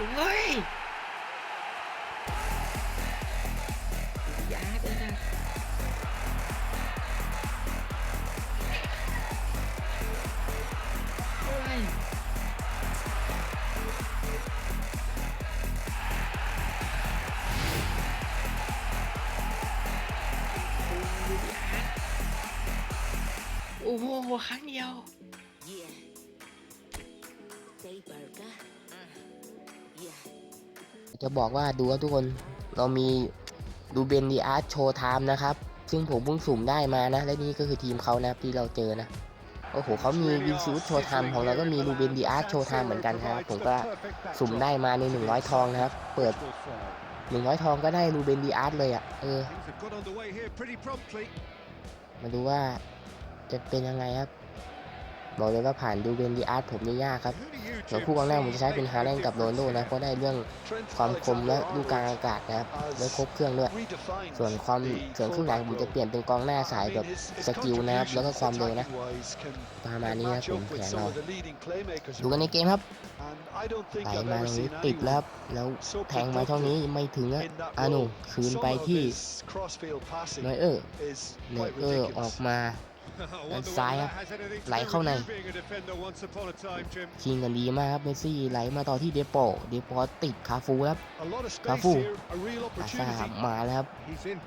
Ơi Giá đây nè Ôi Ủa, khá nhau. Yeah. Paper cup. Yeah. จะบอกว่าดูครับทุกคนเรามีดูเบนดีอาร์ตโชว์ไทม์นะครับ ซึ่งผมเพิ่งสุ่มได้มานะ และนี่ก็คือทีมเขานะครับที่เราเจอนะ โอ้โหเขามีวินซิวโชว์ไทม์ของเราก็มีดูเบนดีอาร์ตโชว์ไทม์เหมือนกันครับ ผมก็สุ่มได้มาใน 100 ทองนะครับ เปิด 100 ทองก็ได้ดูเบนดีอาร์ตเลยอะ่ะ เออ Things have got underway here pretty promptly. มาดูว่าจะเป็นยังไงครับ บอกเลยว่าผ่านดูเบนดีอาร์ตผมนี่ยากครับ Who do you ส่วน two คู่กองหน้าผม see จะใช้เป็นฮาแลนด์กับโรนลโดนะเพราะได้เรื่อง Trent ความคมและ Alexander-Arnold ลูกกลางอากาศนะครับและครบเครื่องด้วย redefines ส่วนความ the ส่วนครึ่งหลังผมจะเปลี่ยนเป็นกองหน้าสายแบบ I mean, his- his สกิลนะครับแล้วก็ความเร็วนะ contributions attacking-wise can ประมาณนี้นะ match ผม up แผ with น some เรา of the leading playmakers ดูกันในเกมครับ and I don't think ไหล I've มาต ever รงนี้ seen ติดแล้ว anyone ครับแล้ว so แทงมาเท่านี้ productive ไม่ถึงอะ in that อาโน role. คืน Some ไป of ที่ his crossfield passing นอยเออร์ is นอย quite เออร์ออก ridiculous. มา ด้านซ้ายครับไหลเข้าในชิงกันดีมากครับเมสซี่ไหลมาต่อที่เดปโปเดปโปติดคาฟูครับ A lot of space Cafu. here, a real อาซามาแล้วครับ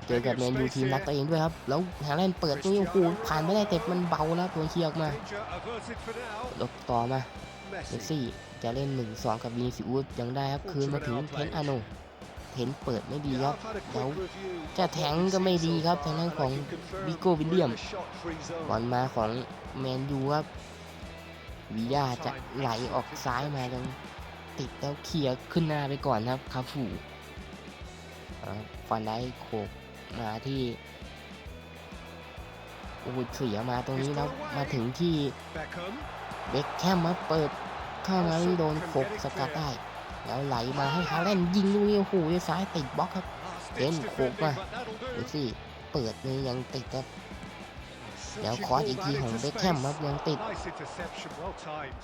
เจอกับแมนยูทีมรักตัวเองด้วยครับ แล้วฮาแลนด์เปิดตรงนี้โอ้โหผ่านไม่ได้แต่มันเบาแล้วตัวเคียร์ออกมาลบต่อมาเมสซี่จะเล่น 1-2 กับวีซิอุสยังได้ครับคืนมาถึงเทนอาโน เทนเปิดไม่ดี Yeah, ครับ I've had a แล้ว quick review จะ of แท what ง we've ก็ไม่ seen ดี so ครับ far, ทางด้าน and ของ I can confirm วิโก้วิลเลียม we're in a shot-free zone. บอลมาของแมนยูครับวิยาจะไหลออกซ้ายมาจนติดแล้วเคลียร์ขึ้นหน้าไปก่อนครับคาฟูอ่าฟันได้โขกมาที่โอ้ยเสียมาตรงนี้แล้วมาถึงที่ Beckham. เบคแคมมาเปิดเข้ามานี่โดนโขกสกัดได้ แล้วไหลมาให้ฮาแลนด์ยิงลูกนี้โอ้โหซ้ายติดบล็อกครับ Last-ditch Then defending, Pogba. but that'll ดู do. สิเปิดนี่ยังติดครับ Such แล้ว a คอร์สอีก ball ที back ของ into เบคแคม space. ครับยังติด Nice interception, well timed.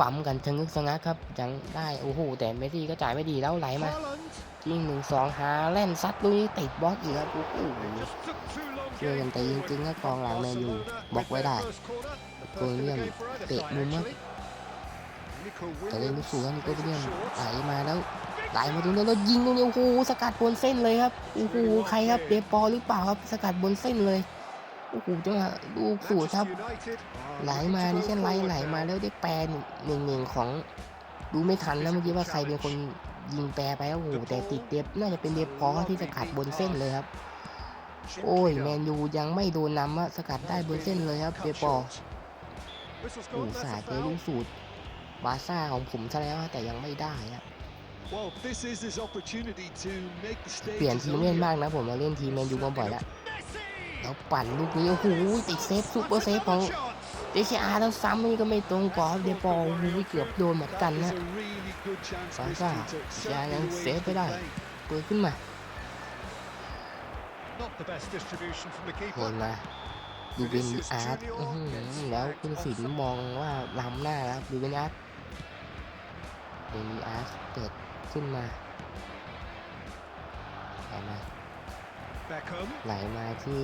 ปั๊มกันชะงึกชะงักครับยังได้โอ้โหแต่เมสซี่ก็จ่ายไม่ดีแล้วไหลมา Haaland. ยิงหนึ่งสองหาแล่นซัดลูกนี้ติดบล็อกอีกครับโอ้โห Just took too long ช่วยกัน getting ตีจ forward. ริงๆครับกองหลังแมนยู Barcelona บล็อก with ไว้ their ได้ first corner. The โก first in the เลียม game for either เตะ side, มุมครับ actually. Nico จะเล่นลูก Williams สูงครับนิโก้ plays วิลเลีย it ม short. ไหลมาแล้วไหลมาตรงนี้แล้วยิงตรงนี้โอ้โหสกัดบนเส้นเลยครับโอ้โหใครครับเดปอหรือเปล่าครับสกัดบนเส้นเลยโอ้โหจังหวะลูกสูตรครับ Manchester United are ไหล looking มา to นี่ go แค่ไหล forward ไหล now. มาแล้วได้แปลหนึ่งหนึ่งหนึ่งของดูไม่ทันแล้วเมื่อกี้ว่าใครเป็นคนยิงแปรไปครับโอ้โหแต่ติดเดฟน่าจะเป็นเดฟพอที่สกัดบนเส้นเลยครับ โอ้ยแมนยูยังไม่โดนนำอะสกัดได้บนเส้นเลยครับเดฟพอ Whistle's โอ้ gone, that's สา a เจอ foul. ลูกสูตร บาร์ซ่าของผมซะแล้วแต่ยังไม่ได้อะ Well, this is his opportunity to make the stage เปลี่ยน his ทีม own เล่น here. มากนะผมมาเล่นทีมแมนยูมาบ่อยแล้ว Messi! แล้วปั่นลูกนี้โอ้โหติดเซฟซูเปอร์เซฟของ Another chance. เดชอาร์แล้วซ้ำนี่ก็ไม่ตรงกรอบเดฟพอโอ้โหเกือบโดนเหมือนกัน That นะ is a really good chance for Barca history to ยัง certainly away เซฟ from ไม่ได้ Spain. เปิดขึ้นมา Not the best distribution from the เห็ keeper. นมาดูเป็นอาร์ตอื้อหือแล้วคุณศิลป์มองว่าล้ำหน้าแล้วดูเป็นอาร์ต เป็นอาร์ตเปิดขึ้นมาไหลมา Beckham. ไหลมาที่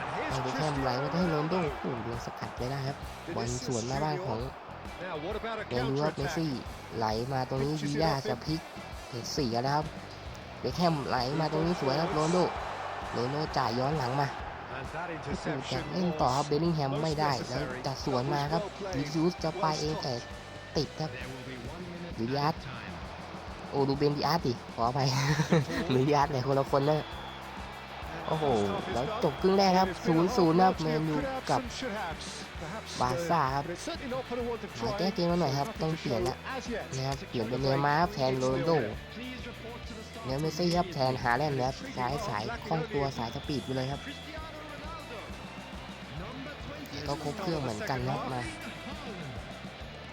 And ไอ here's เดแคมไหลมาที่โรนลโด Cristiano โอ้โหโดนสกัดไว้ได้ครับบอล Vinicius สวนมาบ้านของ Junior. Now, what about a เมนูว่าเม counter-attack? ซี่ไหลมาตรงนี้วิยาจะพลิกเห็นเสียแล้วครับเบคแฮมไหลมาตรงนี้สวยครับโรนลโดโรนลโดจ่ายย้อนหลังมา And that โอ้โหจะ interception เล่นต่อครับเบลลิงแฮม was ไม่ได้ most แล้ว necessary. จะสวนมาครับ That was well วิ played. ซูสจะไปเองแต่ ติดครับดูดิอาร์ตโอ้ดูเบนดิอาร์ตดิขออภัยหรือดิอาร์ตเนี่ยคนละคนเลยโอ้โห แล้วจบครึ่งแรกครับ0-0ครับแมนยูกับบาร์ซ่าครับมาแก้เกมมาหน่อยครับ ต้องเปลี่ยนละนะครับ เปลี่ยนเป็นเนย์มาร์ครับแทนโรนลโดเนย์เมสซี่ครับแทนฮาแลนด์นะครับซ้ายสายคล่องตัวสายสปีดไปเลยครับ ก็ครบเครื่องเหมือนกันนะครับมา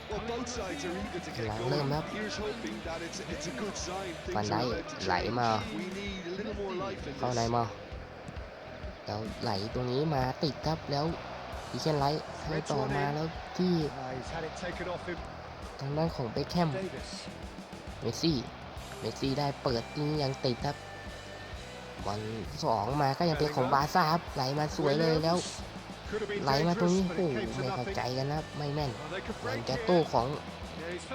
หลังเริ่มครับฟันได้ไหลมาเข้าในมาแล้วไหลตรงนี้มาติดครับแล้วดิเชนไลท์ให้ต่อมาแล้วที่ทางด้านของเบคแฮมเมสซี่เมสซี่ได้เปิดยิงยังติดครับบอลสองมาก็ยังเป็นของบาซ่าครับไหลมาสวยเลยแล้ว ไหลมาตรงนี้โอ้โหไม่เข้าใจกันนะไม่แม่นเหมือนจะโต้ของ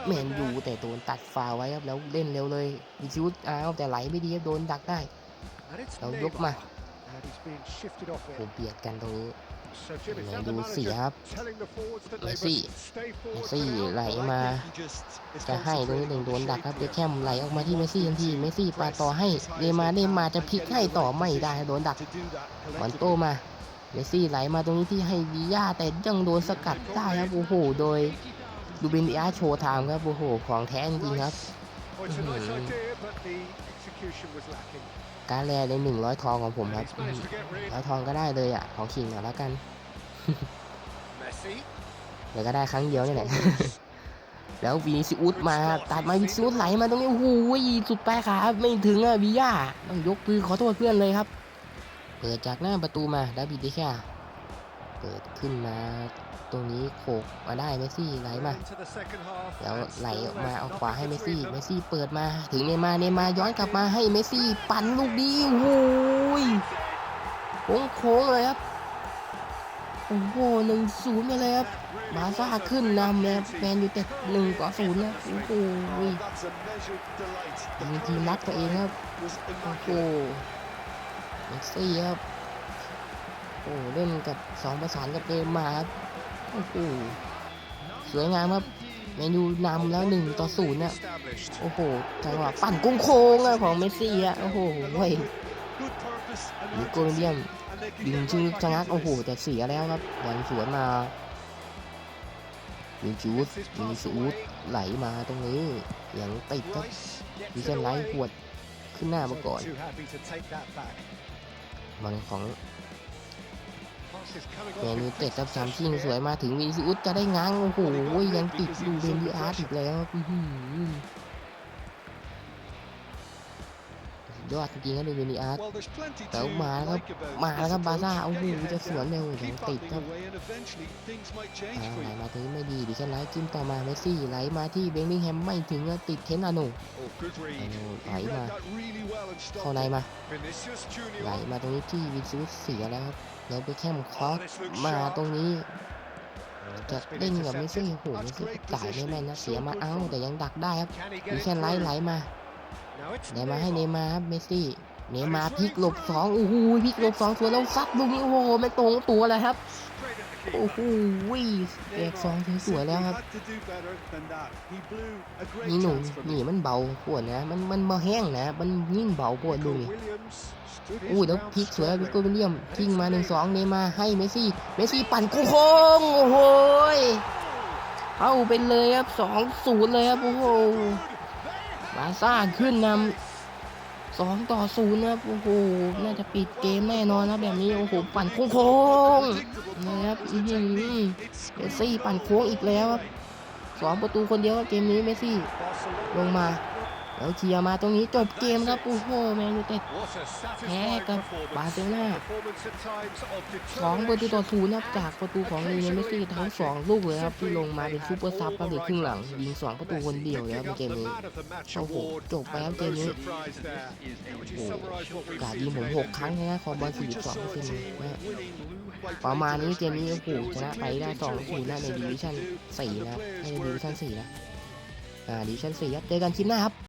แมนยูแต่โดนตัดฟาวไว้ครับแล้วเล่นเร็วเลยมีชุดอ้าวแต่ไหลไม่ดีครับโดนดักได้เรายกมาโอ้เบียดกันตรงนี้แมนยูเสียครับเมซี่เมซี่ไหลมาจะให้ตรงนี้หนึ่งโดนดักครับเบคแฮมไหลออกมาที่เมซี่ทันทีเมซี่ปาต่อให้เดมาเดมาจะพลิกให้ต่อไม่ได้โดนดักบอลโตมา เมสซี่ไหลมาตรงนี้ที่ให้วิยาแต่ยังโดนสกัดได้ครับโอ้โหโดยดูเบนดิอาโชว์ไทม์ครับโอ้โหของแท้จริงครับการแลในหนึ่งร้อยทองของผมครับร้อยทองก็ได้เลยอะของขิงเอาแล้วกันเดี๋ยวก็ได้ครั้งเดียวนี่แหละแล้ววีนิซิอุสมาตัดมาวิซิอุสไหลมาตรงนี้โอ้โหสุดแปรขาไม่ถึงอะวิยาต้องยกมือขอโทษเพื่อนเลยครับ ปิดจากหน้าประตูมาดาบิดดิแค่เปิดขึ้นมาตรงนี้โขกมาได้เมสซี่ไหลมาแล้วไหลออกมาเอาขวาให้เมสซี่เมสซี่เปิดมาถึงเนมาเนมาย้อนกลับมาให้เมสซี่ปั่นลูกดีโอ้โหโค้งโค้งเลยครับโอ้โหหนึ่งศูนย์เลยครับบาซ่าขึ้นนำนะครับแมนยูเต็ดหนึ่งต่อศูนย์นะโอ้โหมีทีมรักตัวเองครับโอ้โห เมสซี่ครับโอ้เล่นกับสองประสานกับเนมาร์ครับโอ้โหสวยงามครับแมนูนำแล้วหนึ่งต่อศูนย์นะโอ้โหจังหวะปั่นกุ้งโค้งอะของเมสซี่อะโอ้โหเว้ยนิโกลเลียมยิงชื่อชะงักโอ้โหแต่เสียแล้วครับบอลสวนมาวินจูดวินจูดไหลมาตรงนี้ยังติดครับดิเซนไลท์หวดขึ้นหน้ามาก่อน บอลของแมนยูเต็ดครับสามชิงสวยมาถึงวินจูดจะได้ง้างโอ้โหยังติดดูเบนดีอาร์ตอีกแล้วครับอื้อ ยอดจริงๆครับดูเบนดีอาร์ตแต่มาแล้วครับมาแล้วครับบาซ่าโอ้โหจะสวนเร็วยังติดครับอ่าไหลมาถึงไม่ดีดิฉันไลท์จิ้มต่อมาเมสซี่ไหลมาที่เบงลิงแฮมไม่ถึงก็ติดเทนนาโนไหลมาเข้าในมาไหลมาตรงนี้ที่วินซูสเสียแล้วครับแล้วไปแค่มคอสมาตรงนี้จะเล่นกับเมสซี่โอ้โหเมสซี่จ่ายไม่แม่นนะเสียมาเอ้าแต่ยังดักได้ครับดิฉันไลท์ไหลมา ไหนมาให้เนย์มาร์ครับเมสซี่ เนย์มาร์พลิกหลบสองโอ้โหพลิกหลบสองสวนแล้วซัดลูกนี้โอ้โหไม่ตรงตัวเลยครับ โอ้โหแตกสองสวยๆแล้วครับ นี่หนุ่มนี่มันเบาปวดนะ มันมันมาแห้งนะ มันยิ่งเบาปวดดูนี่อู้แล้วพลิกสวยวิกโกวิลเลียมทิ้งมาหนึ่งสองเนย์มาร์ให้เมสซี่ เมสซี่ปั่นโค้งๆโอ้โหเข้าไปเลยครับสองศูนย์เลยครับโอ้โหบาซ่าขึ้นนำสองต่อศูนย์นะครับโอ้โหน่าจะปิดเกมแน่นอนนะแบบนี้โอ้โหปั่นโค้งๆนะครับอืมเมสซี่ปั่นโค้งอีกแล้วครับสองประตูคนเดียวเกมนี้เมสซี่ลงมา แล้วเคลียร์มาตรงนี้จบเกมครับโอ้โหแมนยูเต็ดแพ้กับบาร์เซโลนาสองประตูต่อศูนย์นะครับจากประตูของลีเนเมสซี่ทั้งสองลูกเลยครับที่ลงมาเป็นซูเปอร์ซับครับเหลือครึ่งหลังยิงสองประตูคนเดียวแล้วในเกมนี้โอ้โหจบไปแล้วเกมนี้โอ้โหกาดยิงผมหกครั้งนะคอมบอลสี่สองเปอร์เซ็นต์นะประมาณนี้เกมนี้โอ้โหชนะไปได้สองศูนย์นะในดิวิชั่นสี่นะในดิวิชั่นสี่นะอ่าดิวิชั่นสี่ครับเจอกันคลิปหน้าครับ